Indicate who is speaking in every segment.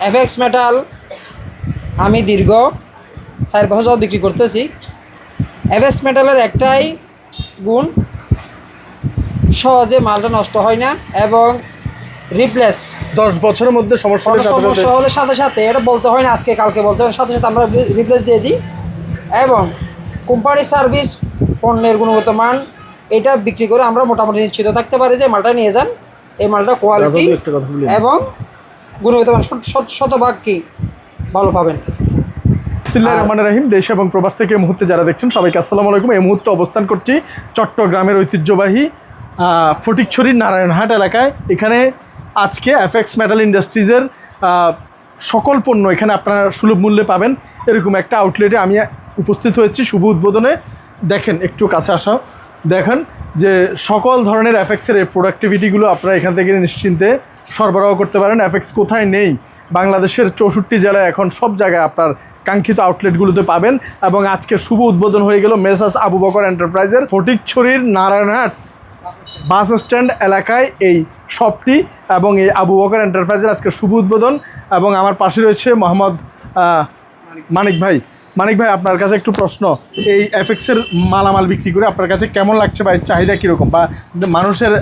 Speaker 1: FX metal আমি দীর্ঘ চার বছর বিক্রি করতেছি এফএক্স মেটালের একটাই গুণ সহজে মালটা নষ্ট হয় না এবং রিপ্লেস
Speaker 2: দশ বছরের মধ্যে সমস্যা হলে সাথে সাথে-
Speaker 1: সমস্যা হলে সাথে সাথে এটা বলতে হয় না আজকে কালকে বলতে হয় সাথে সাথে আমরা রিপ্লেস দিয়ে দিই এবং কোম্পানি সার্ভিস পণ্যের গুণগত মান এটা বিক্রি করে আমরা মোটামুটি নিশ্চিত থাকতে পারি যে মালটা নিয়ে যান এই মালটা কোয়ালিটি। এবং গুণগত মান শত- শত- শতভাগ কি ভালো পাবেন?
Speaker 2: বিসমিল্লাহ রহমান রাহিম দেশ এবং প্রবাস থেকে এই মুহূর্তে যারা দেখছেন সবাইকে আসসালামু আলাইকুম। এই মুহূর্তে অবস্থান করছি চট্টগ্রামের ঐতিহ্যবাহী ফটিকছড়ির নারায়ণহাট এলাকায়। এখানে আজকে এফএক্স মেটাল ইন্ডাস্ট্রিজের সকল পণ্য এখানে আপনারা সুলভ মূল্যে পাবেন। এরকম একটা আউটলেটে আমি উপস্থিত হয়েছি শুভ উদ্বোধনে। দেখেন একটু কাছে আসা দেখেন যে সকল ধরনের এফএক্সের এই প্রোডাক্টিভিটিগুলো আপনারা এখান থেকে নিশ্চিন্তে সরবরাহ করতে পারেন। এফএক্স কোথায় নেই? বাংলাদেশের চৌষট্টি জেলায় এখন সব জায়গায় আপনার কাঙ্ক্ষিত আউটলেটগুলোতে পাবেন এবং আজকে শুভ উদ্বোধন হয়ে গেল মেসাস আবু বকর এন্টারপ্রাইজের ফটিকছড়ির নারায়ণহাট বাস স্ট্যান্ড এলাকায় এই শপটি এবং এই আবু বকর এন্টারপ্রাইজের আজকে শুভ উদ্বোধন এবং আমার পাশে রয়েছে মোহাম্মদ মানিক ভাই। মানিক ভাই, আপনার কাছে একটু প্রশ্ন, এই এফএক্সের মালামাল বিক্রি করে আপনার কাছে কেমন লাগছে বা এর চাহিদা কীরকম বা মানুষের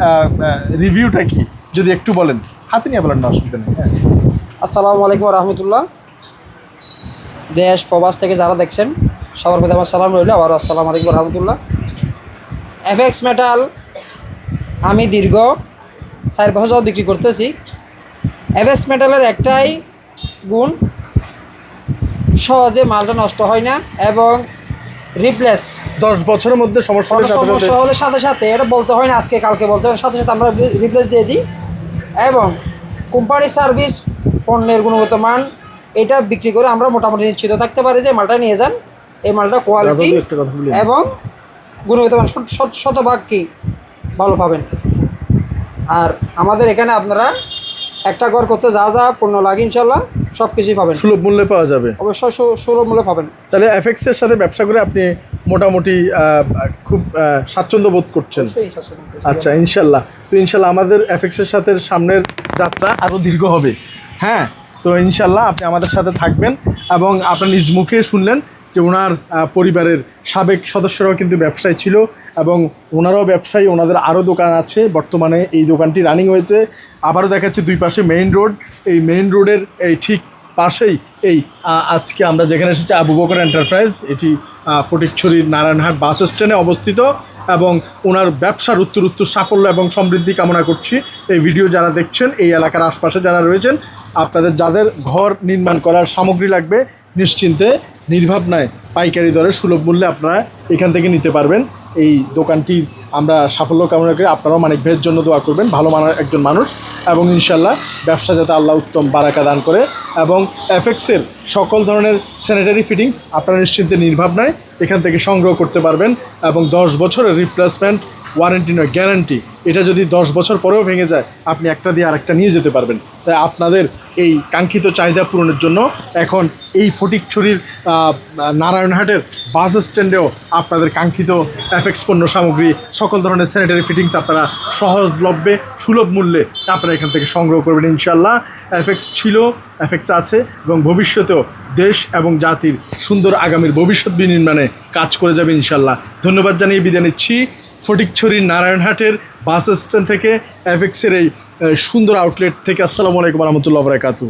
Speaker 2: রিভিউটা কি? যদি একটু বলেন হাতে নিয়ে বলেন না অসুবিধা নেই হ্যাঁ।
Speaker 1: আসসালামু আলাইকুম রহমতুল্লাহ দেশ প্রবাস থেকে যারা দেখছেন সবার প্রতি আমার সালাম রইল আবার আসসালামু আলাইকুম রহমতুল্লাহ এফএক্স মেটাল আমি দীর্ঘ চার বছর বিক্রি করতেছি। এফএক্স মেটালের একটাই গুণ সহজে মালটা নষ্ট হয় না এবং রিপ্লেস
Speaker 2: দশ বছরের মধ্যে সমস্যা
Speaker 1: সমস্যা হলে সাথে সাথে এটা বলতে হয় না আজকে কালকে বলতে হয় সাথে সাথে আমরা রিপ্লেস দিয়ে দিই। এবং কোম্পানি সার্ভিস পণ্যের গুণগত মান এটা বিক্রি করে আমরা মোটামুটি নিশ্চিত থাকতে পারি যে মালটা নিয়ে যান। এই মালটা কোয়ালিটি এবং গুণগত মান শত- শত- শতভাগ কি ভালো পাবেন। আর আমাদের এখানে আপনারা একটা ঘর করতে যা যা পণ্য লাগে ইনশাল্লাহ সব কিছুই পাবেন।
Speaker 2: সুলভ মূল্যে পাওয়া যাবে।
Speaker 1: অবশ্যই সুলভ মূল্যে পাবেন।
Speaker 2: তাহলে এফএক্স এর সাথে ব্যবসা করে আপনি মোটামুটি খুব স্বাচ্ছন্দ্য বোধ করছেন। আচ্ছা ইনশাল্লাহ। তো ইনশাল্লাহ আমাদের এফএক্স এর সাথে সামনের যাত্রা আরও দীর্ঘ হবে। হ্যাঁ তো ইনশাল্লাহ আপনি আমাদের সাথে থাকবেন এবং আপনার নিজ মুখে শুনলেন যে ওনার পরিবারের সাবেক সদস্যরাও কিন্তু ব্যবসায়ী ছিল এবং ওনারাও ব্যবসায়ী ওনাদের আরও দোকান আছে। বর্তমানে এই দোকানটি রানিং হয়েছে। আবারও দেখাচ্ছে দুই পাশে মেইন রোড এই মেইন রোডের এই ঠিক পাশেই এই আজকে আমরা যেখানে এসেছি আবু বকর এন্টারপ্রাইজ, এটি ফটিকছড়ির নারায়ণহাট বাস স্ট্যান্ডে অবস্থিত এবং ওনার ব্যবসার উত্তর উত্তর সাফল্য এবং সমৃদ্ধি কামনা করছি। এই ভিডিও যারা দেখছেন, এই এলাকার আশপাশে যারা রয়েছেন, আপনাদের যাদের ঘর নির্মাণ করার সামগ্রী লাগবে, নিশ্চিন্তে, নির্ভাবনায় পাইকারি দরে সুলভ মূল্যে আপনারা এখান থেকে নিতে পারবেন। এই দোকানটি আমরা সাফল্য কামনা করি। আপনারাও মানিক ভাইয়ের জন্য দোয়া করবেন। ভালো মানের একজন মানুষ। এবং ইনশাল্লাহ ব্যবসা যাতে আল্লাহ উত্তম বারাকা দান করে এবং এফএক্সের সকল ধরনের স্যানিটারি ফিটিংস আপনারা নিশ্চিন্তে নির্ভাবনায় এখান থেকে সংগ্রহ করতে পারবেন এবং দশ বছরের রিপ্লেসমেন্ট ওয়ারেন্টি নয় গ্যারান্টি এটা যদি দশ বছর পরেও ভেঙে যায়, আপনি একটা দিয়ে আরেকটা নিয়ে যেতে পারবেন। তাই আপনাদের এই কাঙ্ক্ষিত চাহিদা পূরণের জন্য এখন এই ফটিকছড়ির নারায়ণহাটের বাস স্ট্যান্ডেও আপনাদের কাঙ্ক্ষিত এফএক্স পণ্য সামগ্রী, সকল ধরনের স্যানিটারি ফিটিংস আপনারা সহজলভ্যে, সুলভ মূল্যে আপনারা এখান থেকে সংগ্রহ করবেন ইনশাল্লাহ এফএক্স ছিল এফএক্স আছে এবং ভবিষ্যতেও দেশ এবং জাতির সুন্দর আগামীর ভবিষ্যৎ বিনির্মাণে কাজ করে যাবে ইনশাল্লাহ ধন্যবাদ জানিয়ে বিদায় নিচ্ছি। ফটিকছড়ির নারায়ণহাটের বাস স্ট্যান্ড থেকে এফএক্সের এই সুন্দর আউটলেট থেকে আসসালামু আলাইকুম রহমতুল্লাহ বরাকাতু